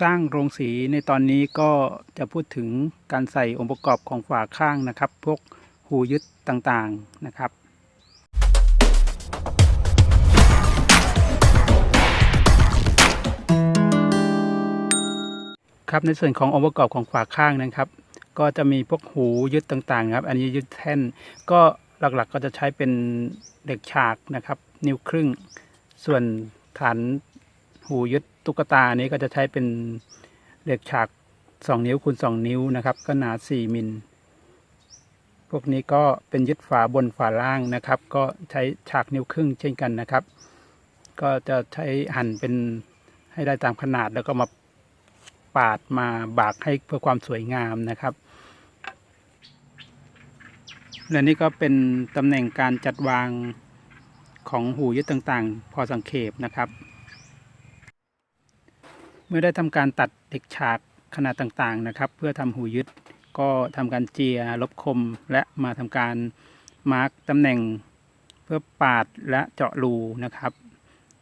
สร้างโรงสีในตอนนี้ก็จะพูดถึงการใส่องค์ประกอบของฝาข้างนะครับ พวกหูยึดต่างๆนะครับครับในส่วนขององค์ประกอบของฝาข้างนะครับ ก็จะมีพวกหูยึดต่างๆครับอันนี้ยึดแท่น ก็หลักๆก็จะใช้เป็นเหล็กฉากนะครับ นิ้วครึ่ง ส่วนฐาน หูยึดตุ๊กตานี้ก็จะใช้เป็นเหล็กฉาก 2 นิ้วคูณ2 นิ้วนะครับก็หนา4มิล พวกนี้ก็เป็นยึดฝาบนฝาล่างนะครับ ก็ใช้ฉากนิ้วครึ่งเช่นกันนะครับ ก็จะใช้หั่นเป็นให้ได้ตามขนาดแล้วก็มาปาดมาบากให้เพื่อความสวยงามนะครับและนี่ก็เป็นตำแหน่งการจัดวางของหูยึดต่างๆ พอสังเขปนะครับ เมื่อได้ทำการตัดเด็กฉากขนาดต่างๆนะครับ เพื่อทำหูยึดก็ทำการเจียลบคมและมาทำการมาร์กตำแหน่ง เพื่อปาดและเจาะรูนะครับ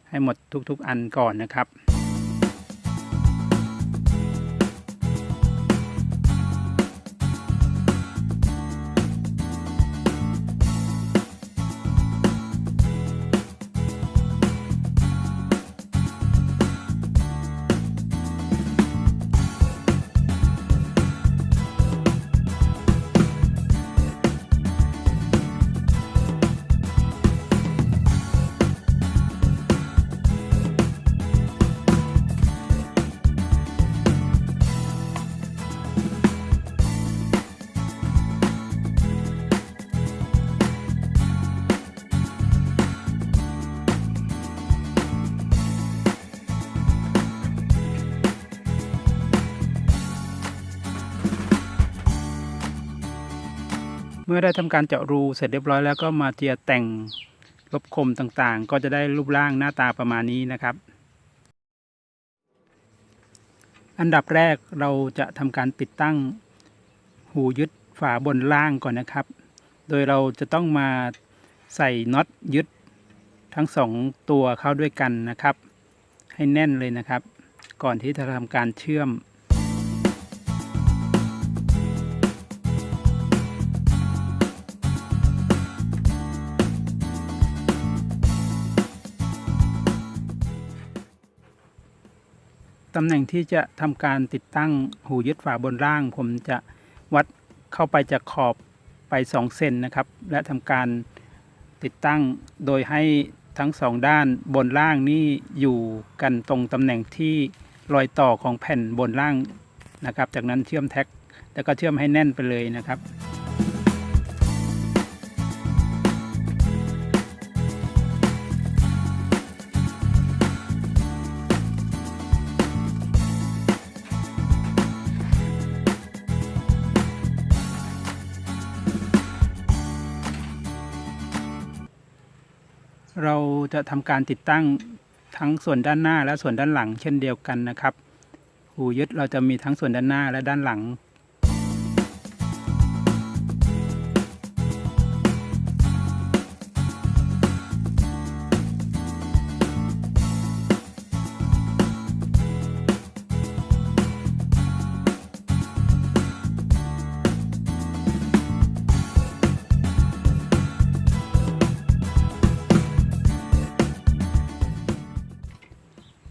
ให้หมดทุกๆอันก่อนนะครับ มื่อได้ทำการเจาะรูเสร็จเรียบร้อยแล้วก็มาเจียแต่งลบคมต่างๆ ก็จะได้รูปร่างหน้าตาประมาณนี้นะครับ อันดับแรกเราจะทำการติดตั้งหูยึดฝาบนล่างก่อนนะครับ โดยเราจะต้องมาใส่น็อตยึดทั้งสองตัวเข้าด้วยกันนะครับ ให้แน่นเลยนะครับ ก่อนที่จะทำการเชื่อม ตำแหน่งที่จะทำการติดตั้งหูยึดฝาบนล่าง ผมจะวัดเข้าไปจากขอบไป 2 เซนนะครับ และทำการติดตั้งโดยให้ทั้งสองด้านบนล่างนี่อยู่กันตรงตำแหน่งที่รอยต่อของแผ่นบนล่างนะครับ จากนั้นเชื่อมแท็ก แล้วก็เชื่อมให้แน่นไปเลยนะครับ เราจะทำการติดตั้งทั้งส่วนด้านหน้าและส่วนด้านหลัง เช่นเดียวกันนะครับหูยึดเราจะมีทั้งส่วนด้านหน้าและด้านหลัง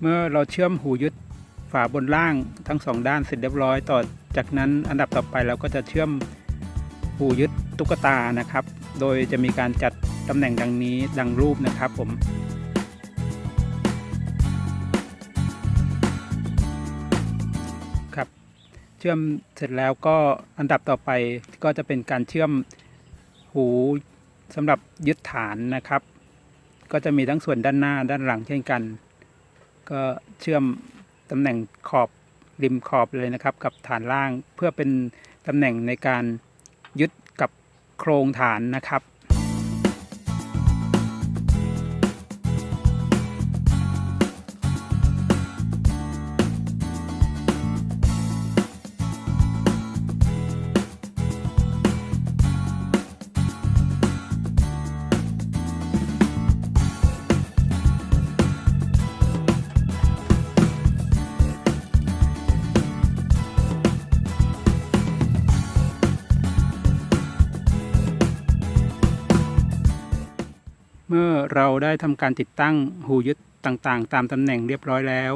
เมื่อเราเชื่อมหูยึดฝาบนล่างทั้งสองด้านเสร็จเรียบร้อยต่อจากนั้นอันดับต่อไปเราก็จะเชื่อมหูยึดตุ๊กตานะครับ โดยจะมีการจัดตำแหน่งดังนี้ดังรูปนะครับผมครับ เชื่อมเสร็จแล้วก็อันดับต่อไปก็จะเป็นการเชื่อมหูสำหรับยึดฐานนะครับ ก็จะมีทั้งส่วนด้านหน้าด้านหลังเช่นกัน ก็เชื่อมตำแหน่งขอบริมขอบเลยนะครับ กับฐานล่างเพื่อเป็นตำแหน่งในการยึดกับโครงฐานนะครับ เราได้ทำการติดตั้งหูยึดต่างๆ ตามตำแหน่งเรียบร้อยแล้ว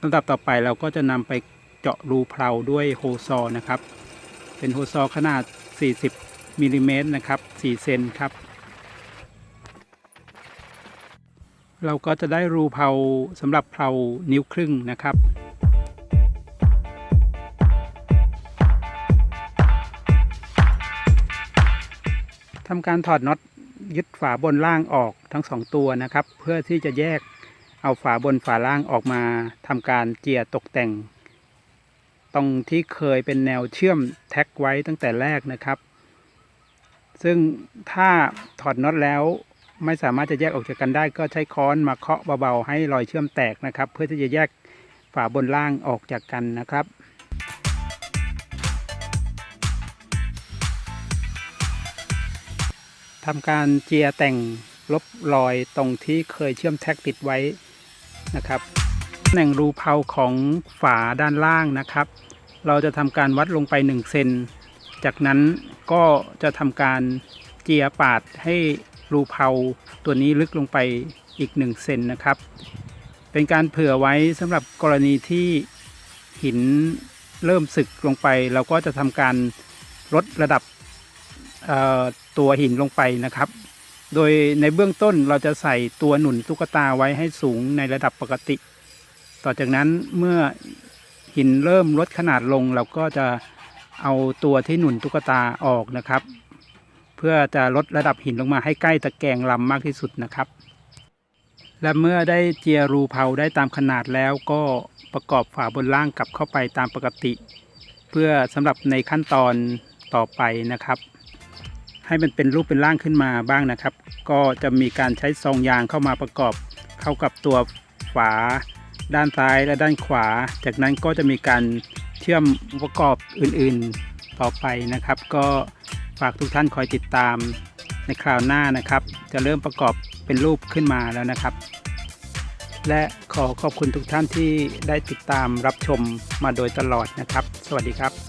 ลำดับต่อไปเราก็จะนำไปเจาะรูเพลาด้วยโฮซอว์นะครับ เป็นโฮซอว์ขนาด 40มิลลิเมตรนะครับ4เซนครับ เราก็จะได้รูเพลาสำหรับเพลานิ้วครึ่งนะครับทำการถอดน็อต ยึดฝาบนล่างออกทั้งสองตัวนะครับ เพื่อที่จะแยกเอาฝาบนฝาล่างออกมาทำการเจียตกแต่ง ตรงที่เคยเป็นแนวเชื่อมแท็กไว้ตั้งแต่แรกนะครับ ซึ่งถ้าถอดน็อตแล้วไม่สามารถจะแยกออกจากกันได้ก็ใช้ค้อนมาเคาะเบาๆให้รอยเชื่อมแตกนะครับ เพื่อที่จะแยกฝาบนล่างออกจากกันนะครับ ทำการเจียแต่งลบรอยตรงที่เคยเชื่อมแท็กติดไว้นะครับตำแหน่งรูเพลาของฝาด้านล่างนะครับ เราจะทำการวัดลงไป1เซนจากนั้นก็จะทำการเจียปาดให้รูเพลาตัวนี้ลึกลงไปอีก1เซนนะครับ เป็นการเผื่อไว้สำหรับกรณีที่หินเริ่มสึกลงไป เราก็จะทำการลดระดับ ตัวหินลงไปนะครับ โดยในเบื้องต้นเราจะใส่ตัวหนุนตุ๊กตาไว้ให้สูงในระดับปกติ ต่อจากนั้นเมื่อหินเริ่มลดขนาดลงเราก็จะเอาตัวที่หนุนตุ๊กตาออกนะครับ เพื่อจะลดระดับหินลงมาให้ใกล้ตะแกรงลำมากที่สุดนะครับ และเมื่อได้เจียรูเพลาได้ตามขนาดแล้วก็ประกอบฝาบนล่างกลับเข้าไปตามปกติ เพื่อสำหรับในขั้นตอนต่อไปนะครับ ให้มันเป็นรูปเป็นร่างขึ้นมาบ้างนะครับ ก็จะมีการใช้ซองยางเข้ามาประกอบ เข้ากับตัวฝา ด้านซ้ายและด้านขวา จากนั้นก็จะมีการเชื่อมอุปกรณ์อื่นๆต่อไปนะครับ ก็ฝากทุกท่านคอยติดตามในคราวหน้านะครับ จะเริ่มประกอบเป็นรูปขึ้นมาแล้วนะครับ และขอขอบคุณทุกท่านที่ได้ติดตามรับชมมาโดยตลอดนะครับ สวัสดีครับ